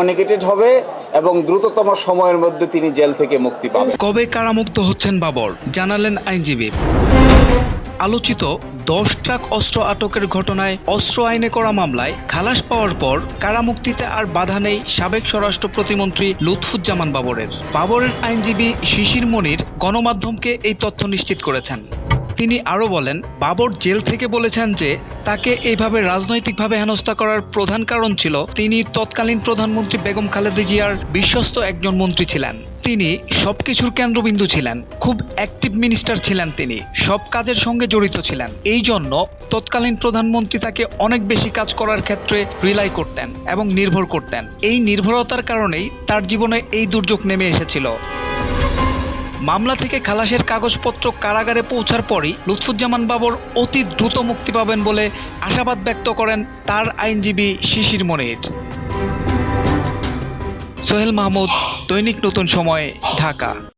Communicated হবে এবং দ্রুততম সময়ের মধ্যে তিনি জেল থেকে মুক্তি পাবেন। কবে কারামুক্ত হচ্ছেন বাবর? জানালেন আইনজীবী। আলোচিত দশ ট্রাক অস্ত্র আটকের ঘটনায় অস্ত্র আইনে করা মামলায় খালাস পাওয়ার পর কারামুক্তিতে আর বাধা নেই সাবেক স্বরাষ্ট্র প্রতিমন্ত্রী লুৎফুজ্জামান বাবরের। বাবরের আইনজীবী শিশির মনির গণমাধ্যমকে এই তথ্য নিশ্চিত করেছেন। তিনি আরও বলেন, বাবর জেল থেকে বলেছেন যে তাকে এইভাবে রাজনৈতিকভাবে হেনস্থা করার প্রধান কারণ ছিল তিনি তৎকালীন প্রধানমন্ত্রী বেগম খালেদা জিয়ার বিশ্বস্ত একজন মন্ত্রী ছিলেন। তিনি সবকিছুর কেন্দ্রবিন্দু ছিলেন, খুব অ্যাক্টিভ মিনিস্টার ছিলেন তিনি, সব কাজের সঙ্গে জড়িত ছিলেন। এই জন্য তৎকালীন প্রধানমন্ত্রী তাকে অনেক বেশি কাজ করার ক্ষেত্রে রিলাই করতেন এবং নির্ভর করতেন। এই নির্ভরতার কারণেই তার জীবনে এই দুর্যোগ নেমে এসেছিল। মামলা থেকে খালাসের কাগজপত্র কারাগারে পৌঁছার পরই লুৎফুজ্জামান বাবর অতি দ্রুত মুক্তি পাবেন বলে আশাবাদ ব্যক্ত করেন তার আইনজীবী শিশির মনির। সোহেল মাহমুদ, দৈনিক নতুন সময়, ঢাকা।